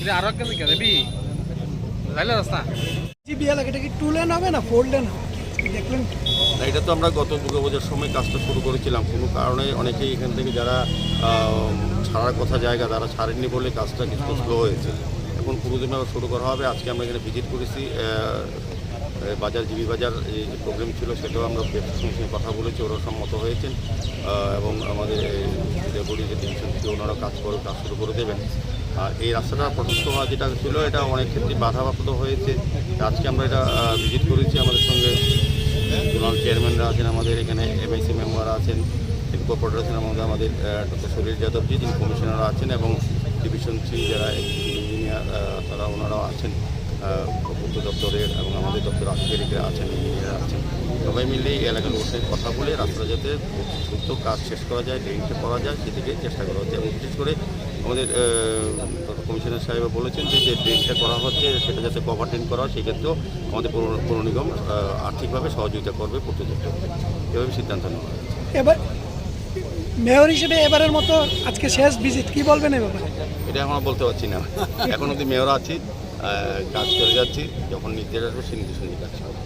এটা আরও কেন কে দেবি? রাস্তা। কি টু লেন হবে না ফোর লেন দেখলেন এটা তো আমরা গত দুর্গাপূজার সময় কাজটা শুরু করেছিলাম। কোনো কারণে অনেকেই এখান থেকে যারা ছাড়ার কথা জায়গা তারা ছাড়েননি বলে কাজটা কিছু স্লো হয়েছে। এখন পুরোদমে আবার শুরু করা হবে। আজকে আমরা এখানে ভিজিট করেছি বাজার জিবি বাজার যে প্রোগ্রাম ছিল সেটাও আমরা কথা বলেছি ওরা সম্মত হয়েছেন। এবং আমাদের ডেপুটি যে ডিভিশন ছিল ওনারা কাজ করে কাজ শুরু করে দেবেন। আর এই রাস্তাটা প্রশস্ত হওয়া যেটা ছিল, এটা অনেক ক্ষেত্রে বাধাপ্রাপ্ত হয়েছে। আজকে আমরা এটা ভিজিট করেছি আমাদের সঙ্গে জোনাল চেয়ারম্যানরা আছেন আমাদের, এখানে এমআইসি মেম্বার আছেন ইনকর্পোরেটর আছেন, আমাদের আমাদের ডক্টর শরীর যাদবজি যিনি কমিশনার আছেন এবং ডিভিশন থ্রি যারা ইঞ্জিনিয়ার তারা ওনারাও আছেন দপ্তরের এবং আমাদের দপ্তর আধিকারিকরা আছেন ইঞ্জিনিয়ার সবাই মিলে এই এলাকার লোকের সঙ্গে কথা বলে রাস্তা যাতে দ্রুত কাজ শেষ করা যায় ড্রেনটা করা যায় সেদিকে চেষ্টা করা হচ্ছে। এবং বিশেষ করে আমাদের কমিশনার সাহেব বলেছেন যে যে ড্রেনটা করা হচ্ছে সেটা যাতে কভার ড্রেন করা হয় সেক্ষেত্রেও আমাদের পৌর নিগম আর্থিকভাবে সহযোগিতা করবে পূর্ত দপ্তরকে এভাবে সিদ্ধান্ত নেওয়া হয়েছে। এবার মেয়র হিসেবে এবারের মতো আজকে শেষ ভিজিট কি বলবেন এ ব্যাপারে? এটা এখন বলতে পারছি না। এখন অব্দি মেয়র আছি কাজ করে যাচ্ছি যখন নির্দেশ আসবে সে নির্দেশ নিয়ে কাজ করব